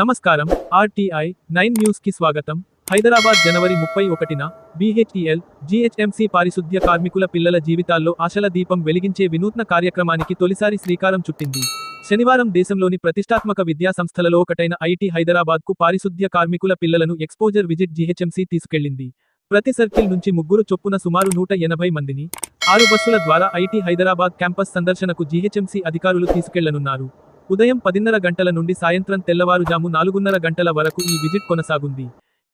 నమస్కారం. RTI nine న్యూస్కి స్వాగతం. హైదరాబాద్ జనవరి ముప్పై ఒకటిన బీహెచ్ఈఎల్ జీహెచ్ఎంసీ పారిశుద్ధ్య కార్మికుల పిల్లల జీవితాల్లో ఆశల దీపం వెలిగించే వినూత్న కార్యక్రమానికి తొలిసారి శ్రీకారం చుట్టింది. శనివారం దేశంలోని ప్రతిష్టాత్మక విద్యా సంస్థలలో ఒకటైన ఐటీ హైదరాబాద్కు పారిశుద్ధ్య కార్మికుల పిల్లలను ఎక్స్పోజర్ విజిట్ జీహెచ్ఎంసీ తీసుకెళ్ళింది ప్రతి సర్కిల్ నుంచి ముగ్గురు చొప్పున సుమారు నూట ఎనభై మందిని ఆరు బస్సుల ద్వారా ఐటీ హైదరాబాద్ క్యాంపస్ సందర్శనకు జీహెచ్ఎంసీ అధికారులు తీసుకెళ్ళనున్నారు. ఉదయం పదిన్నర గంటల నుండి సాయంత్రం తెల్లవారుజాము నాలుగున్నర గంటల వరకు ఈ విజిట్ కొనసాగుంది.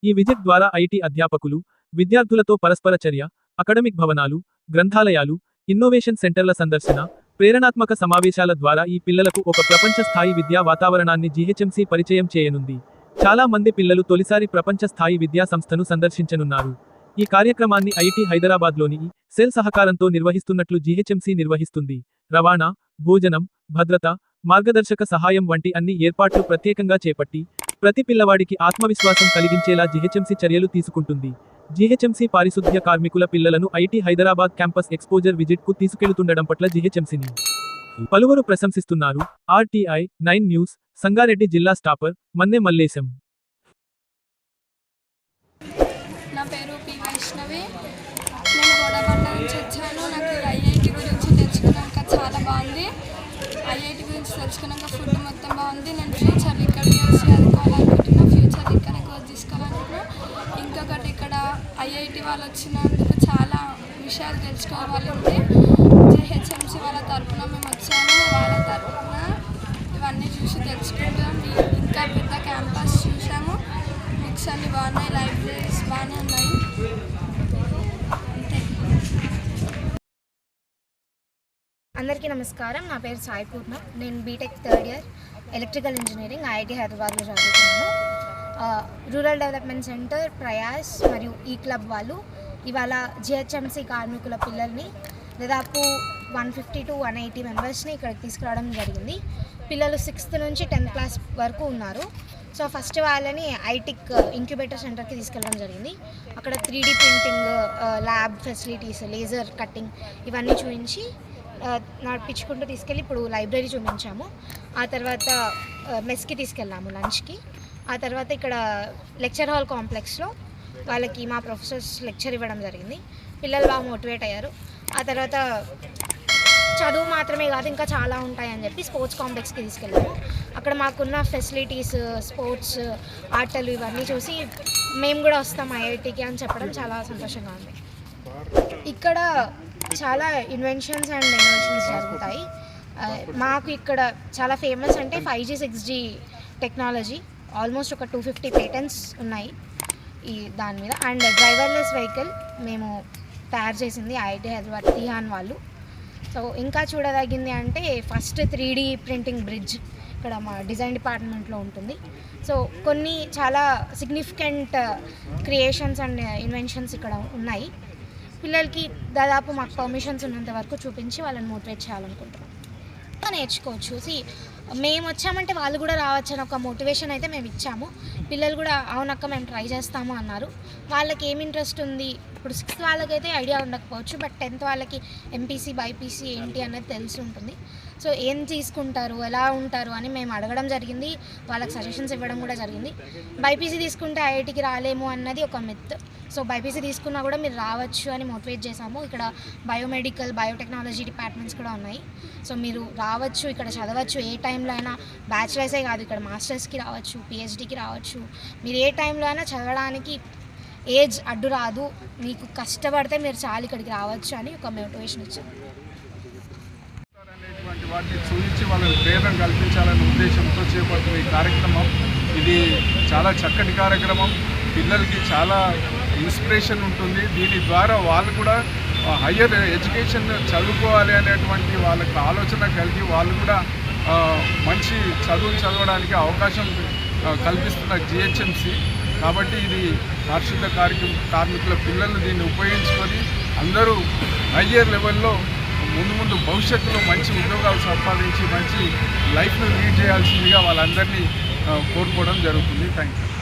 ఈ విజిట్ ద్వారా ఐటీ అధ్యాపకులు విద్యార్థులతో పరస్పర చర్య అకడమిక్ భవనాలు గ్రంథాలయాలు ఇన్నోవేషన్ సెంటర్ల సందర్శన ప్రేరణాత్మక సమావేశాల ద్వారా ఈ పిల్లలకు ఒక ప్రపంచ స్థాయి విద్యా వాతావరణాన్ని జీహెచ్ఎంసీ పరిచయం చేయనుంది. చాలా మంది పిల్లలు తొలిసారి ప్రపంచ స్థాయి విద్యా సంస్థను సందర్శించనున్నారు. ఈ కార్యక్రమాన్ని ఐటీ హైదరాబాద్లోని సెల్ సహకారంతో నిర్వహిస్తున్నట్లు జీహెచ్ఎంసీ నిర్వహిస్తుంది. రవాణా భోజనం భద్రత మార్గదర్శక సహాయం వంటి అన్ని ఏర్పాట్లు ప్రత్యేకంగా చేపట్టి ప్రతి పిల్లవాడికి ఆత్మవిశ్వాసం కలిగించేలా జీహెచ్ఎంసీ చర్యలు తీసుకుంటుంది. జీహెచ్ఎంసీ పారిశుద్ధ్య కార్మికుల పిల్లలను ఐటీ హైదరాబాద్ క్యాంపస్ ఎక్స్పోజర్ విజిట్కు తీసుకెళ్తుండడం పట్ల జీహెచ్ఎంసీని పలువురు ప్రశంసిస్తున్నారు. ఆర్టీఐ నైన్ న్యూస్ సంగారెడ్డి జిల్లా స్టాపర్ మన్నె మల్లేశం. నేను గోడబండ నుంచి వచ్చాను. నాకు ఐఐటి గురించి తెలుసుకున్నాక చాలా బాగుంది. ఐఐటి గురించి తెలుసుకున్నాక ఫుడ్ మొత్తం బాగుంది. నేను ఫ్యూచర్ ఇక్కడ చూసి అనుకోవాలనుకుంటున్నాను ఫ్యూచర్ ఇక్కడే కోర్స్ తీసుకోవాలనుకుంటున్నాను ఇంకొకటి ఇక్కడ ఐఐటి వాళ్ళు వచ్చినందుకు చాలా విషయాలు తెలుసుకోవాలంటే జేహెచ్ఎంసీ వాళ్ళ తరఫున మేము వచ్చాము. వాళ్ళ తరఫున ఇవన్నీ చూసి తెలుసుకుంటాం. ఇంకా పెద్ద క్యాంపస్ చూసాము. బుక్స్ అన్నీ బాగున్నాయి. లైబ్రరీస్ బాగానే ఉన్నాయి. నమస్కారం. నా పేరు సాయి పూర్ణ. నేను BTech third year electrical engineering IIT హైదరాబాద్లో చదువుతున్నాను. రూరల్ డెవలప్మెంట్ సెంటర్ ప్రయాస్ మరియు ఈ క్లబ్ వాళ్ళు ఇవాళ జిహెచ్ఎంసీ కార్మికుల పిల్లల్ని దాదాపు one fifty to one eighty మెంబర్స్ని ఇక్కడికి తీసుకురావడం జరిగింది. పిల్లలు సిక్స్త్ నుంచి టెన్త్ క్లాస్ వరకు ఉన్నారు. సో ఫస్ట్ వాళ్ళని ఐటిక్ ఇంక్యుబేటర్ సెంటర్కి తీసుకెళ్ళడం జరిగింది. అక్కడ three printing lab facilities laser cutting ఇవన్నీ చూపించి నడిపించుకుంటూ తీసుకెళ్ళి ఇప్పుడు లైబ్రరీ చూపించాము. ఆ తర్వాత మెస్కి తీసుకెళ్ళాము లంచ్కి. ఆ తర్వాత ఇక్కడ లెక్చర్ హాల్ కాంప్లెక్స్లో వాళ్ళకి మా ప్రొఫెసర్స్ లెక్చర్ ఇవ్వడం జరిగింది. పిల్లలు బాగా మోటివేట్ అయ్యారు. ఆ తర్వాత చదువు మాత్రమే కాదు ఇంకా చాలా ఉంటాయని చెప్పి స్పోర్ట్స్ కాంప్లెక్స్కి తీసుకెళ్ళాము. అక్కడ మాకున్న ఫెసిలిటీస్ స్పోర్ట్స్ ఆటలు ఇవన్నీ చూసి మేము కూడా వస్తాం ఐఐటికి అని చెప్పడం చాలా సంతోషంగా ఉంది. ఇక్కడ చాలా ఇన్వెన్షన్స్ అండ్ ఇన్వెన్షన్స్ జరుగుతాయి. Uh, మాకు ఇక్కడ చాలా ఫేమస్ అంటే five G six G technology almost ఒక టూ ఫిఫ్టీ పేటెంట్స్ ఉన్నాయి ఈ దాని మీద. అండ్ డ్రైవర్లెస్ వెహికల్ మేము తయారు చేసింది ఐఐటి హైదరాబాద్ తిహాన్ వాళ్ళు. సో ఇంకా చూడదగింది అంటే first three D printing bridge ఇక్కడ మా డిజైన్ డిపార్ట్మెంట్లో ఉంటుంది. సో కొన్ని చాలా సిగ్నిఫికెంట్ క్రియేషన్స్ అండ్ ఇన్వెన్షన్స్ ఇక్కడ ఉన్నాయి. పిల్లలకి దాదాపు మాకు పర్మిషన్స్ ఉన్నంత వరకు చూపించి వాళ్ళని మోటివేట్ చేయాలనుకుంటున్నాం. నేర్చుకోవచ్చు. సి మేము వచ్చామంటే వాళ్ళు కూడా రావచ్చు అని ఒక మోటివేషన్ అయితే మేము ఇచ్చాము. పిల్లలు కూడా అవునక్క మేము ట్రై చేస్తాము అన్నారు. వాళ్ళకి ఏం ఇంట్రెస్ట్ ఉంది? ఇప్పుడు సిక్స్త్ వాళ్ళకైతే ఐడియా ఉండకపోవచ్చు బట్ టెన్త్ వాళ్ళకి ఎంపీసీ బైపీసీ ఏంటి అనేది తెలిసి ఉంటుంది. సో ఏం తీసుకుంటారు ఎలా ఉంటారు అని మేము అడగడం జరిగింది. వాళ్ళకి సజెషన్స్ ఇవ్వడం కూడా జరిగింది. బైపీసీ తీసుకుంటే ఐఐటికి రాలేము అన్నది ఒక మిత్ సో బైపీసీ తీసుకున్నా కూడా మీరు రావచ్చు అని మోటివేట్ చేశాము. ఇక్కడ బయోమెడికల్ బయోటెక్నాలజీ డిపార్ట్మెంట్స్ కూడా ఉన్నాయి. సో మీరు రావచ్చు ఇక్కడ చదవచ్చు ఏ టైంలో అయినా. బ్యాచిలర్సే కాదు ఇక్కడ మాస్టర్స్కి రావచ్చు పిహెచ్డికి రావచ్చు. మీరు ఏ టైంలో అయినా చదవడానికి ఏజ్ అడ్డు రాదు. మీకు కష్టపడితే మీరు చాలు ఇక్కడికి రావచ్చు అని ఒక మోటివేషన్ ఇచ్చాము వాటిని చూపించి వాళ్ళని ప్రేరణ కల్పించాలనే ఉద్దేశంతో చేపడుతున్న ఈ కార్యక్రమం. ఇది చాలా చక్కటి కార్యక్రమం. పిల్లలకి చాలా ఇన్స్పిరేషన్ ఉంటుంది. దీని ద్వారా వాళ్ళు కూడా హయ్యర్ ఎడ్యుకేషన్ చదువుకోవాలి అనేటువంటి వాళ్ళకి ఆలోచన కలిగి వాళ్ళు కూడా మంచి చదువు చదవడానికి అవకాశం కల్పిస్తున్న జిహెచ్ఎంసి. కాబట్టి ఇది పారిశుద్ధ కార్యక్రమ. కార్మికుల పిల్లలు దీన్ని ఉపయోగించుకొని అందరూ హయ్యర్ లెవెల్లో ముందు ముందు భవిష్యత్తులో మంచి ఉద్యోగాలు సంపాదించి మంచి లైఫ్ను లీడ్ చేయాల్సిందిగా వాళ్ళందరినీ కోరుకోవడం జరుగుతుంది. Thank you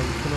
time.